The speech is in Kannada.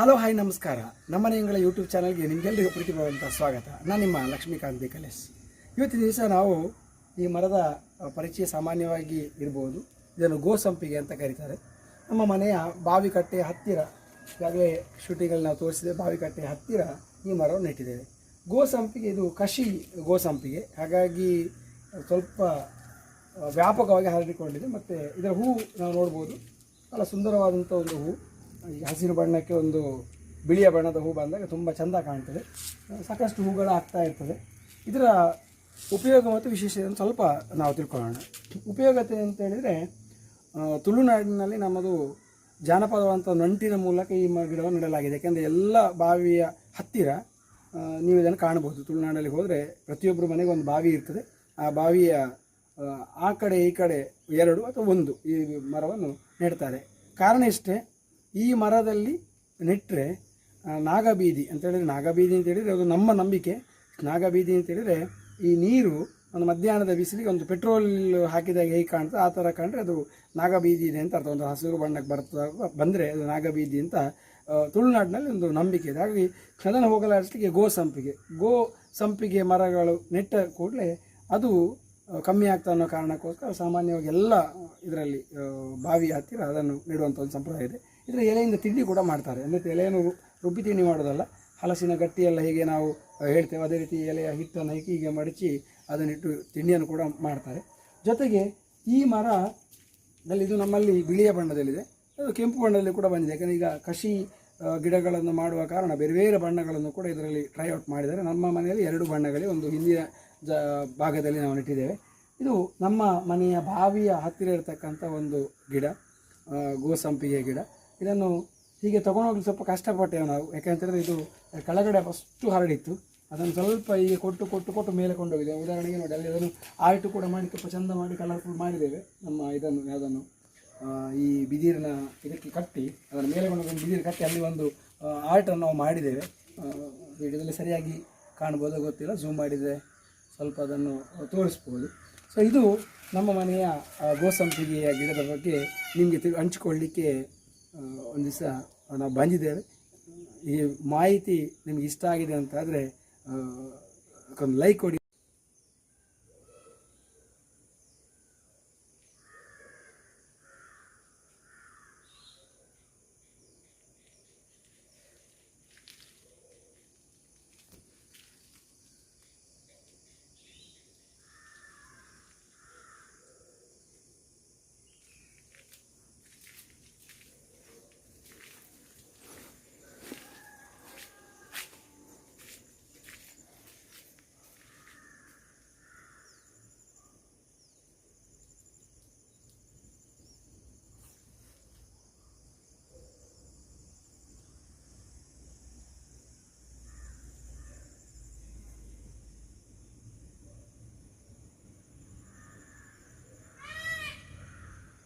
ಹಲೋ, ಹಾಯ್, ನಮಸ್ಕಾರ. ನಮ್ಮ ಮನೆಯಂಗಳ ಯೂಟ್ಯೂಬ್ ಚಾನಲ್ಗೆ ನಿಮಗೆಲ್ಲರಿಗೂ ಪ್ರೀತಿಪಡುವಂಥ ಸ್ವಾಗತ. ನಾನು ನಿಮ್ಮ ಲಕ್ಷ್ಮೀಕಾಂತ್ ಬೇಕಲೇಶ್ ಇವತ್ತಿನ ದಿವಸ ನಾವು ಈ ಮರದ ಪರಿಚಯ ಸಾಮಾನ್ಯವಾಗಿ ಇರ್ಬೋದು. ಇದನ್ನು ಗೋಸಂಪಿಗೆ ಅಂತ ಕರೀತಾರೆ. ನಮ್ಮ ಮನೆಯ ಬಾವಿಕಟ್ಟೆಯ ಹತ್ತಿರ, ಈಗಾಗಲೇ ಶೂಟಿಂಗಲ್ಲಿ ನಾವು ತೋರಿಸಿದೆ ಬಾವಿಕಟ್ಟೆಯ ಹತ್ತಿರ ಈ ಮರವನ್ನು ನೆಟ್ಟಿದ್ದೇವೆ. ಗೋಸಂಪಿಗೆ, ಇದು ಕಷಿ ಗೋಸಂಪಿಗೆ. ಹಾಗಾಗಿ ಸ್ವಲ್ಪ ವ್ಯಾಪಕವಾಗಿ ಹರಡಿಕೊಂಡಿದೆ. ಮತ್ತು ಇದರ ಹೂವು ನಾವು ನೋಡ್ಬೋದು. ಭಾಳ ಸುಂದರವಾದಂಥ ಒಂದು ಹೂ. ಈ ಹಸಿರು ಬಣ್ಣಕ್ಕೆ ಒಂದು ಬಿಳಿಯ ಬಣ್ಣದ ಹೂ ಬಂದಾಗ ತುಂಬ ಚೆಂದ ಕಾಣ್ತದೆ. ಸಾಕಷ್ಟು ಹೂಗಳು ಆಗ್ತಾ ಇರ್ತದೆ. ಇದರ ಉಪಯೋಗ ಮತ್ತು ವಿಶೇಷತೆಯನ್ನು ಸ್ವಲ್ಪ ನಾವು ತಿಳ್ಕೊಳ್ಳೋಣ. ಉಪಯೋಗತೆ ಅಂತ ಹೇಳಿದರೆ ತುಳುನಾಡಿನಲ್ಲಿ ನಮ್ಮದು ಜಾನಪದವಂಥ ನಂಟಿನ ಮೂಲಕ ಈ ಗಿಡವನ್ನು ನೆಡಲಾಗಿದೆ. ಯಾಕೆಂದರೆ ಎಲ್ಲ ಬಾವಿಯ ಹತ್ತಿರ ನೀವು ಇದನ್ನು ಕಾಣಬಹುದು. ತುಳುನಾಡಲ್ಲಿ ಹೋದರೆ ಪ್ರತಿಯೊಬ್ಬರ ಮನೆಗೆ ಒಂದು ಬಾವಿ ಇರ್ತದೆ. ಆ ಬಾವಿಯ ಆ ಕಡೆ ಈ ಕಡೆ ಎರಡು ಅಥವಾ ಒಂದು ಈ ಮರವನ್ನು ನೆಡ್ತಾರೆ. ಕಾರಣ ಇಷ್ಟೇ ಈ ಮರದಲ್ಲಿ ನೆಟ್ಟರೆ ನಾಗಬೀದಿ ಅಂತ ಹೇಳಿದರೆ ನಾಗಬೀದಿ ಅಂತ ಹೇಳಿದರೆ ಅದು ನಮ್ಮ ನಂಬಿಕೆ. ನಾಗಬೀದಿ ಅಂತ ಹೇಳಿದರೆ ಈ ನೀರು ಒಂದು ಮಧ್ಯಾಹ್ನದ ಬಿಸಿಲಿಗೆ ಒಂದು ಪೆಟ್ರೋಲ್ ಹಾಕಿದಾಗ ಹೇಗೆ ಕಾಣ್ತದೆ? ಆ ಥರ ಕಂಡ್ರೆ ಅದು ನಾಗಬೀದಿ ಇದೆ ಅಂತ ಅರ್ಥ. ಒಂದು ಹಸಿರು ಬಣ್ಣಕ್ಕೆ ಬರ್ತಾ ಬಂದರೆ ಅದು ನಾಗಬೀದಿ ಅಂತ ತುಳುನಾಡಿನಲ್ಲಿ ಒಂದು ನಂಬಿಕೆ ಇದೆ. ಹಾಗಾಗಿ ಅದನ್ನು ಹೋಗಲಾಡಿಸ್ಲಿಕ್ಕೆ ಗೋ ಸಂಪಿಗೆ. ಗೋ ಸಂಪಿಗೆ ಮರಗಳು ನೆಟ್ಟ ಕೂಡಲೇ ಅದು ಕಮ್ಮಿ ಆಗ್ತಾ ಅನ್ನೋ ಕಾರಣಕ್ಕೋಸ್ಕರ ಸಾಮಾನ್ಯವಾಗಿ ಎಲ್ಲ ಇದರಲ್ಲಿ ಬಾವಿ ಹತ್ತಿರ ಅದನ್ನು ನೆಡುವಂಥ ಒಂದು ಸಂಪ್ರದಾಯ ಇದೆ. ಇದರ ಎಲೆಯಿಂದ ತಿಂಡಿ ಕೂಡ ಮಾಡ್ತಾರೆ. ಅಂದರೆ ಎಲೆಯನ್ನು ರುಬ್ಬಿ ತಿಂಡಿ ಮಾಡೋದಲ್ಲ. ಹಲಸಿನ ಗಟ್ಟಿಯೆಲ್ಲ ಹೀಗೆ ನಾವು ಹೇಳ್ತೇವೆ. ಅದೇ ರೀತಿ ಎಲೆಯ ಹಿಟ್ಟನ್ನು ಹೀಗೆ ಮಡಚಿ ಅದನ್ನಿಟ್ಟು ತಿಂಡಿಯನ್ನು ಕೂಡ ಮಾಡ್ತಾರೆ. ಜೊತೆಗೆ ಈ ಮರದಲ್ಲಿ ಇದು ನಮ್ಮಲ್ಲಿ ಬಿಳಿಯ ಬಣ್ಣದಲ್ಲಿದೆ. ಅದು ಕೆಂಪು ಬಣ್ಣದಲ್ಲಿ ಕೂಡ ಬಂದಿದೆ. ಯಾಕಂದರೆ ಈಗ ಕಸಿ ಗಿಡಗಳನ್ನು ಮಾಡುವ ಕಾರಣ ಬೇರೆ ಬೇರೆ ಬಣ್ಣಗಳನ್ನು ಕೂಡ ಇದರಲ್ಲಿ ಟ್ರೈ ಔಟ್ ಮಾಡಿದ್ದಾರೆ. ನಮ್ಮ ಮನೆಯಲ್ಲಿ ಎರಡು ಬಣ್ಣಗಳೇ ಒಂದು ಹಿಂದಿನ ಜ, ಭಾಗದಲ್ಲಿ ನಾವು ನೆಟ್ಟಿದ್ದೇವೆ. ಇದು ನಮ್ಮ ಮನೆಯ ಬಾವಿಯ ಹತ್ತಿರ ಇರತಕ್ಕಂಥ ಒಂದು ಗಿಡ ಗೋಸಂಪಿಗೆ ಗಿಡ. ಇದನ್ನು ಹೀಗೆ ತೊಗೊಂಡೋಗ್ಲಿಕ್ಕೆ ಸ್ವಲ್ಪ ಕಷ್ಟಪಟ್ಟೆವು ನಾವು ಯಾಕೆಂತಂದರೆ ಇದು ಕೆಳಗಡೆ ಫಸ್ಟು ಹರಡಿತ್ತು. ಅದನ್ನು ಸ್ವಲ್ಪ ಹೀಗೆ ಕೊಟ್ಟು ಕೊಟ್ಟು ಕೊಟ್ಟು ಮೇಲೆ ಕೊಂಡೋಗಿದೆ. ಉದಾಹರಣೆಗೆ ನೋಡಿ, ಅಲ್ಲಿ ಅದನ್ನು ಆರ್ಟ್ ಕೂಡ ಮಾಡಿ ತುಂಬ ಚಂದ ಮಾಡಿ ಕಲರ್ಫುಲ್ ಮಾಡಿದ್ದೇವೆ. ನಮ್ಮ ಇದನ್ನು, ಯಾವುದನ್ನು ಈ ಬಿದಿರಿನ ಇದಕ್ಕೆ ಕಟ್ಟಿ, ಅದರ ಮೇಲೆ ಕೊಂಡು ಬಿದಿರು ಕಟ್ಟಿ ಅಲ್ಲಿ ಒಂದು ಆರ್ಟನ್ನು ನಾವು ಮಾಡಿದ್ದೇವೆ. ವಿಡಿಯೋದಲ್ಲಿ ಸರಿಯಾಗಿ ಕಾಣ್ಬೋದು, ಗೊತ್ತಿಲ್ಲ. ಝೂಮ್ ಮಾಡಿದರೆ ಸ್ವಲ್ಪ ಅದನ್ನು ತೋರಿಸ್ಬೋದು. ಸೊ ಇದು ನಮ್ಮ ಮನೆಯ ಗೋಸಂಪಿಗೆಯ ಗಿಡದ ಬಗ್ಗೆ ನಿಮಗೆ ಹಂಚಿಕೊಳ್ಳಿಕ್ಕೆ ಒಂದು ದಿವಸ ನಾವು ಬಂದಿದ್ದೇವೆ. ಈ ಮಾಹಿತಿ ನಿಮ್ಗೆ ಇಷ್ಟ ಆಗಿದೆ ಅಂತಾದರೆ ಲೈಕ್ ಕೊಡಿ.